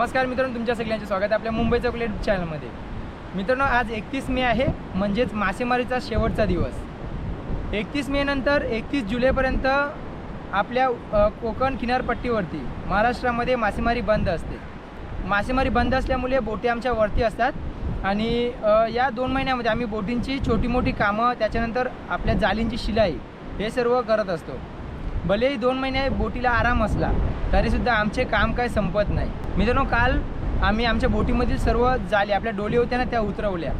नमस्कार मित्रांनो तुमच्या सगळ्यांचे स्वागत आहे आपल्या मुंबई चॉकलेट चॅनलमध्ये. मित्रांनो आज एकतीस मे आहे म्हणजेच मासेमारीचा शेवटचा दिवस. एकतीस मे नंतर एकतीस जुलैपर्यंत आपल्या कोकण किनारपट्टीवरती महाराष्ट्रामध्ये मासेमारी बंद असते. मासेमारी बंद असल्यामुळे बोटी आमच्या वरती असतात आणि या दोन महिन्यामध्ये आम्ही बोटींची छोटी मोठी कामं त्याच्यानंतर आपल्या जालींची शिलाई हे सर्व करत असतो. भलेही दोन महिने बोटीला आराम असला तरीसुद्धा आमचे काम काय संपत नाही. मित्रांनो काल आम्ही आमच्या बोटीमधील सर्व जाली आपल्या डोली होत्या ना त्या उतरवल्या.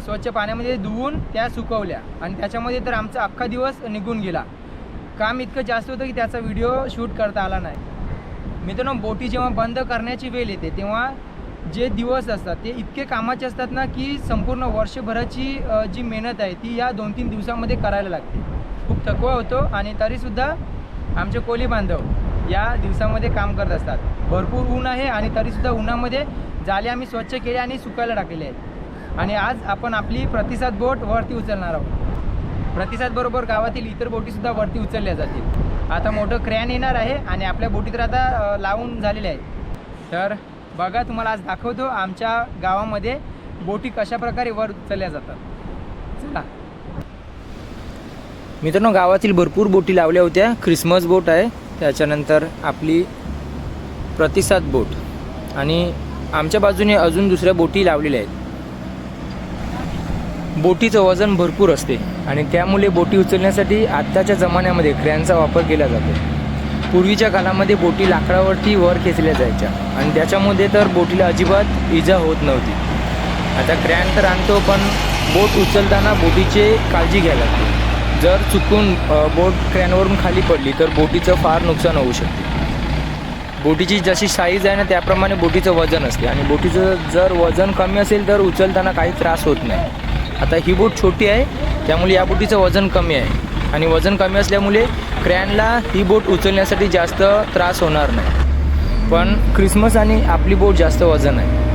स्वच्छ पाण्यामध्ये धुवून त्या सुकवल्या. आणि त्याच्यामध्ये तर आमचा अख्खा दिवस निघून गेला. काम इतकं जास्त होतं की त्याचा व्हिडिओ शूट करता आला नाही. मित्रांनो बोटी जेव्हा बंद करण्याची वेळ येते तेव्हा जे दिवस असतात ते इतके कामाचे असतात ना की संपूर्ण वर्षभराची जी मेहनत आहे ती या दोन तीन दिवसामध्ये करायला लागते. खूप थकवा होतो आणि तरीसुद्धा आमचे कोली बांधव या दिवसामध्ये काम करत असतात. भरपूर ऊन आहे आणि तरीसुद्धा उन्हामध्ये जाले आम्ही स्वच्छ केले आणि सुकायला टाकलेले आहेत. आणि आज आपण आपली प्रतिसाद बोट वरती उचलणार आहोत. प्रतिसाद बरोबर गावातील इतर बोटीसुद्धा वरती उचलल्या जातील. आता मोठं क्रॅन येणार आहे आणि आपल्या बोटी तर आता लावून झालेले आहेत. तर बघा तुम्हाला आज दाखवतो आमच्या गावामध्ये बोटी कशा प्रकारे वर उचलल्या जातात. चला. मित्रांनो गावातील भरपूर बोटी लावल्या होत्या. ख्रिसमस बोट आहे. त्याच्यानंतर आपली प्रतिसाद बोट. आणि आमच्या बाजूने अजून दुसऱ्या बोटी लावलेल्या आहेत. बोटीचं वजन भरपूर असते आणि त्यामुळे बोटी उचलण्यासाठी आत्ताच्या जमान्यामध्ये क्रॅनचा वापर केला जातो. पूर्वीच्या काळामध्ये बोटी लाकडावरती वर खेचल्या जायच्या आणि त्याच्यामध्ये तर बोटीला अजिबात इजा होत नव्हती. आता क्रॅन तर आणतो पण बोट उचलताना बोटीची काळजी घ्यायला लागते. जर चुकून बोट क्रॅनवरून खाली पडली तर बोटीचं फार नुकसान होऊ शकते. बोटीची जशी साईज आहे ना त्याप्रमाणे बोटीचं वजन असते. आणि बोटीचं जर वजन कमी असेल तर उचलताना काही त्रास होत नाही. आता ही बोट छोटी आहे त्यामुळे या बोटीचं वजन कमी आहे. आणि वजन कमी असल्यामुळे क्रॅनला ही बोट उचलण्यासाठी जास्त त्रास होणार नाही. पण क्रिसमस आणि आपली बोट जास्त वजन आहे.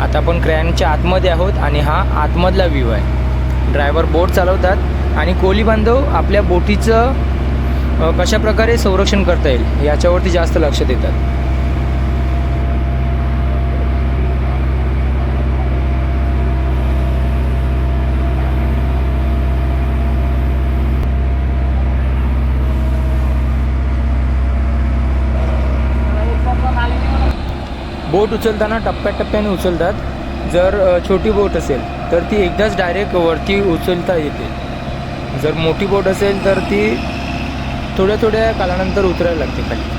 आता आपण क्रॅनच्या आतमध्ये आहोत आणि हा आतमधला व्ह्यू आहे. ड्रायव्हर बोट चालवतात आणि कोली बांधव आपल्या बोटीचं कशाप्रकारे कशा प्रकारे संरक्षण करता येईल याच्यावरती जास्त लक्ष देतात. बोट उचलताना टप्प्याटप्प्याने उचलतात. जर छोटी बोट असेल तर ती एकदाच डायरेक्ट वरती उचलता येते. जर मोठी बोट असेल तर ती थोड्या थोड्या कालानंतर उतरायला लागते खाली.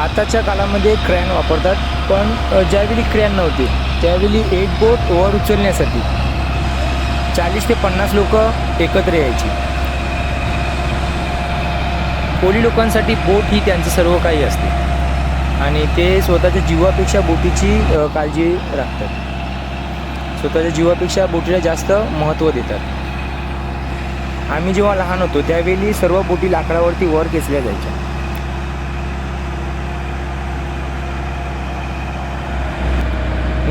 आताच्या काळामध्ये क्रॅन वापरतात पण ज्यावेळी क्रॅन नव्हती त्यावेळी एक बोट वर उचलण्यासाठी चाळीस ते पन्नास लोक एकत्र यायची. कोळी लोकांसाठी बोट ही त्यांचं सर्व काही असते. आणि ते स्वतःच्या जीवापेक्षा बोटीची काळजी राखतात. स्वतःच्या जीवापेक्षा बोटीला जास्त महत्त्व देतात. आम्ही जेव्हा लहान होतो त्यावेळी सर्व बोटी लाकडावरती वर खेचल्या जायच्या.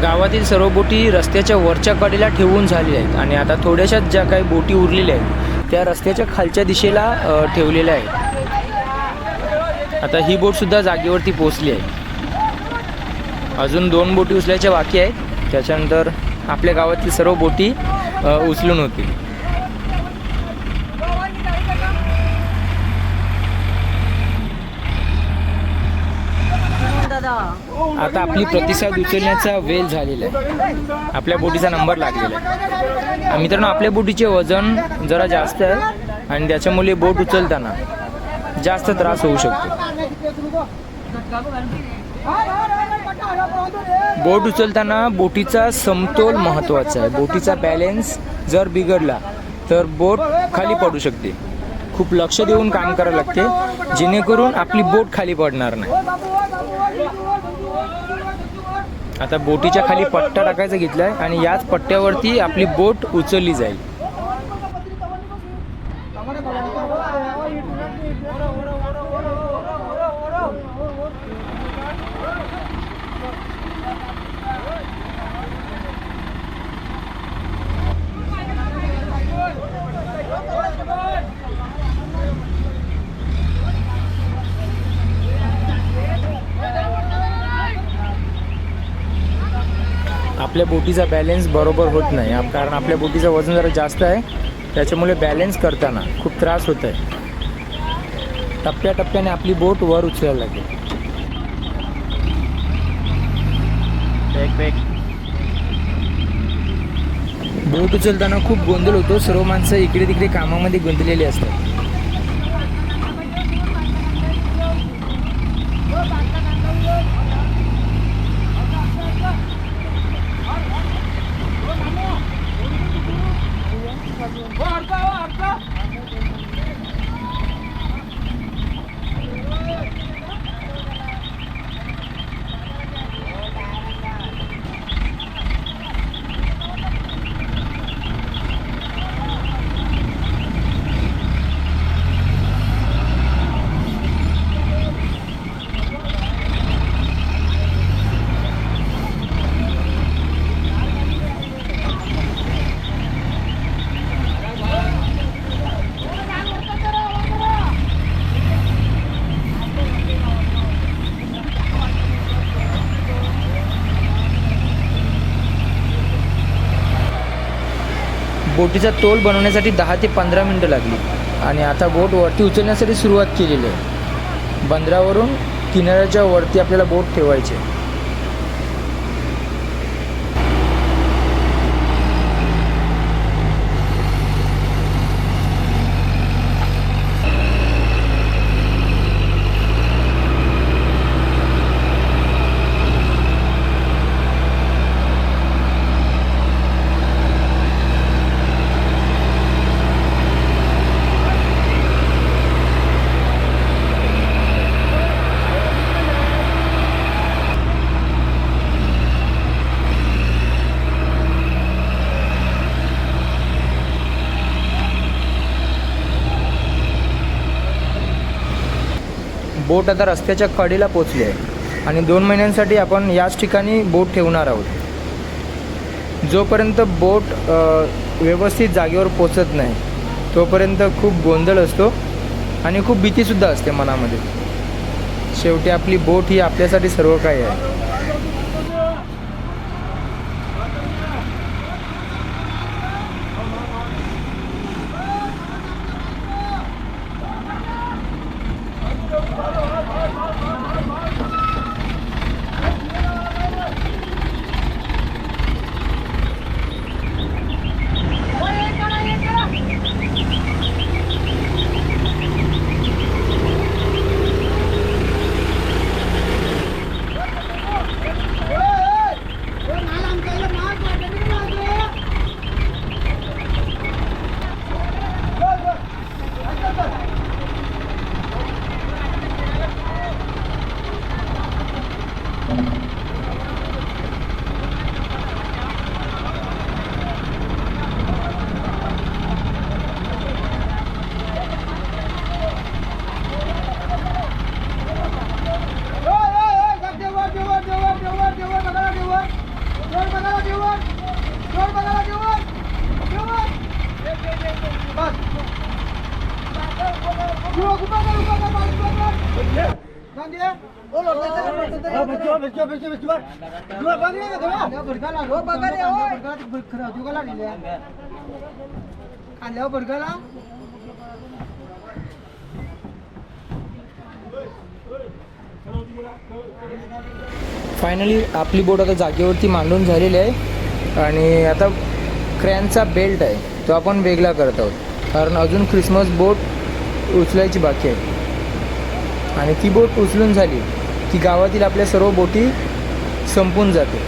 गावातील सर्व बोटी रस्त्याच्या वरच्या कडेला ठेवून झालेल्या आहेत आणि आता थोड्याशाच ज्या काही बोटी उरलेल्या आहेत त्या रस्त्याच्या खालच्या दिशेला ठेवलेल्या आहेत. आता ही बोटसुद्धा जागेवरती पोचली आहे. अजून दोन बोटी उचलायच्या बाकी आहेत. त्याच्यानंतर आपल्या गावातील सर्व बोटी उचलून होतील. आता आपली प्रतिसाद उचलण्याचा वेळ झालेला आहे. आपल्या बोटीचा नंबर लागलेला आहे. मित्रांनो आपल्या बोटीचे वजन जरा जास्त आहे आणि त्याच्यामुळे बोट उचलताना जास्त त्रास होऊ शकतो. बोट उचलताना बोटीचा समतोल महत्त्वाचा आहे. बोटीचा बॅलेन्स जर बिघडला तर बोट खाली पडू शकते. खूप लक्ष देऊन काम करावं लागते जेणेकरून आपली बोट खाली पडणार नाही. आता बोटीच्या खाली पट्टा टाकायचा घेतलाय आणि याच पट्ट्यावरती आपली बोट उचलली जाईल. आपल्या बोटीचा बॅलेन्स बरोबर होत नाही. आप- कारण आपल्या बोटीचं वजन जरा जास्त आहे. त्याच्यामुळे बॅलेन्स करताना खूप त्रास होत आहे. टप्प्याटप्प्याने आपली बोट वर उचलायला लागेल. बोट उचलताना खूप गोंधळ होतो. सर्व माणसं इकडे तिकडे कामामध्ये गुंतलेली असतात. बोटीचा तोल बनवण्यासाठी दहा ते पंधरा मिनटं लागली आणि आता बोट वरती उचलण्यासाठी सुरुवात केलेली आहे बंदरावरून किनाऱ्याच्या वरती आपल्याला बोट ठेवायची आहे. बोट आता रस्त्याच्या कडेला पोचली आहे. आणि दोन महिन्यांसाठी आपण याच ठिकाणी बोट ठेवणार आहोत. जोपर्यंत बोट व्यवस्थित जागेवर पोचत नाही तोपर्यंत खूप गोंधळ असतो आणि खूप भीतीसुद्धा असते मनामध्ये. शेवटी आपली बोट ही आपल्यासाठी सर्व काही आहे. खाल्ल्यावर बरगाला फायनली आपली बोट आता जागेवरती मांडून झालेली आहे. आणि आता क्रॅनचा बेल्ट आहे. तो आपण वेगळा करत आहोत. कारण अजून क्रिसमस बोट उचलायची बाकी आहे. आणि ती बोट उचलून झाली की गावातील आपल्या सर्व बोटी संपून जाते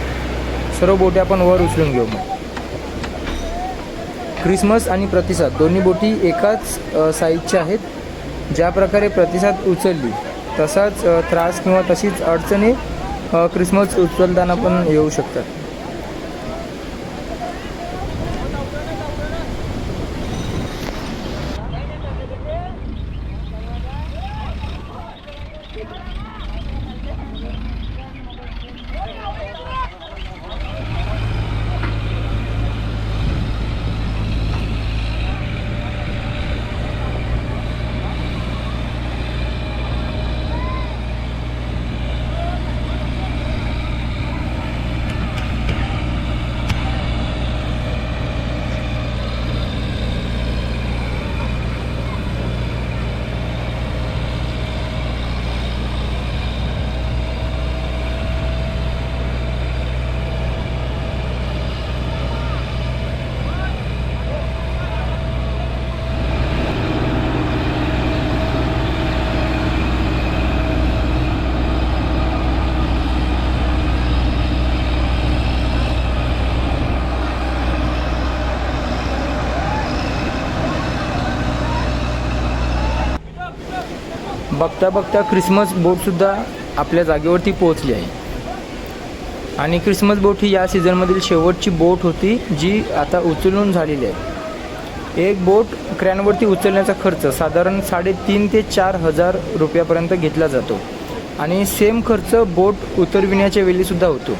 सर्व बोटी आपण वर उचलून घेऊ मग. क्रिसमस आणि प्रतिसाद. दोन्ही बोटी एकाच साईजच्या आहेत. ज्या प्रकारे प्रतिसाद उचलली तसाच त्रास किंवा तशीच अडचणी क्रिसमस उचलताना पण येऊ शकतात. बघता बघता क्रिसमस बोटसुद्धा आपल्या जागेवरती पोहोचली आहे. आणि क्रिसमस बोट ही या सीझनमधील शेवटची बोट होती जी आता उचलून झालेली आहे. एक बोट क्रॅनवरती उचलण्याचा खर्च साधारण साडेतीन ते चार हजार रुपयापर्यंत घेतला जातो. आणि सेम खर्च बोट उतरविण्याच्या वेळीसुद्धा होतो.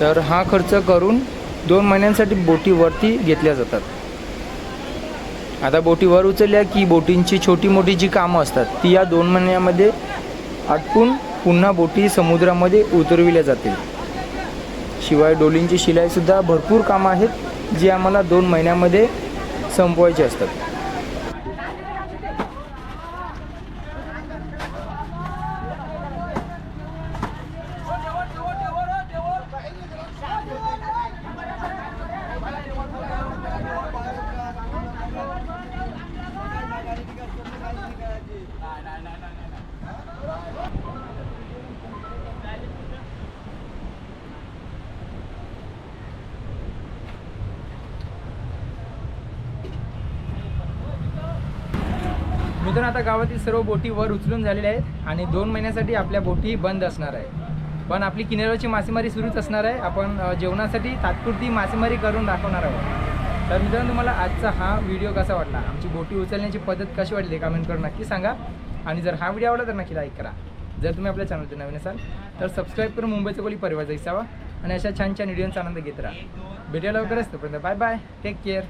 तर हा खर्च करून दोन महिन्यांसाठी बोटीवरती घेतल्या जातात. आता बोटी वर उचलल्या की बोटींची छोटी मोठी जी कामं असतात ती या दोन महिन्यामध्ये आटपून पुन्हा बोटी समुद्रामध्ये उतरविल्या जातील. शिवाय डोलींची शिलाईसुद्धा भरपूर कामं आहेत जी आम्हाला दोन महिन्यामध्ये संपवायची असतात. मित्रांनो आता गावातील सर्व बोटी वर उचलून झालेल्या आहेत आणि दोन महिन्यासाठी आपल्या बोटी बंद असणार आहे. पण आपली किनाऱ्याची मासेमारी सुरूच असणार आहे. आपण जेवणासाठी तात्पुरती मासेमारी करून दाखवणार आहोत. तर मित्रांनो तुम्हाला आजचा हा व्हिडिओ कसा वाटला? आमची बोटी उचलण्याची पद्धत कशी वाटली? कमेंट करून नक्की सांगा. आणि जर हा व्हिडिओ आवडला तर नक्की लाईक करा. जर तुम्ही आपल्या चॅनलचे नवीन असाल तर सबस्क्राईब करून मुंबईचं कोली परिवार जायचावा आणि अशा छान छान व्हिडिओंचा आनंद घेत राहा. भेटायला लवकरच. तोपर्यंत बाय बाय टेक केअर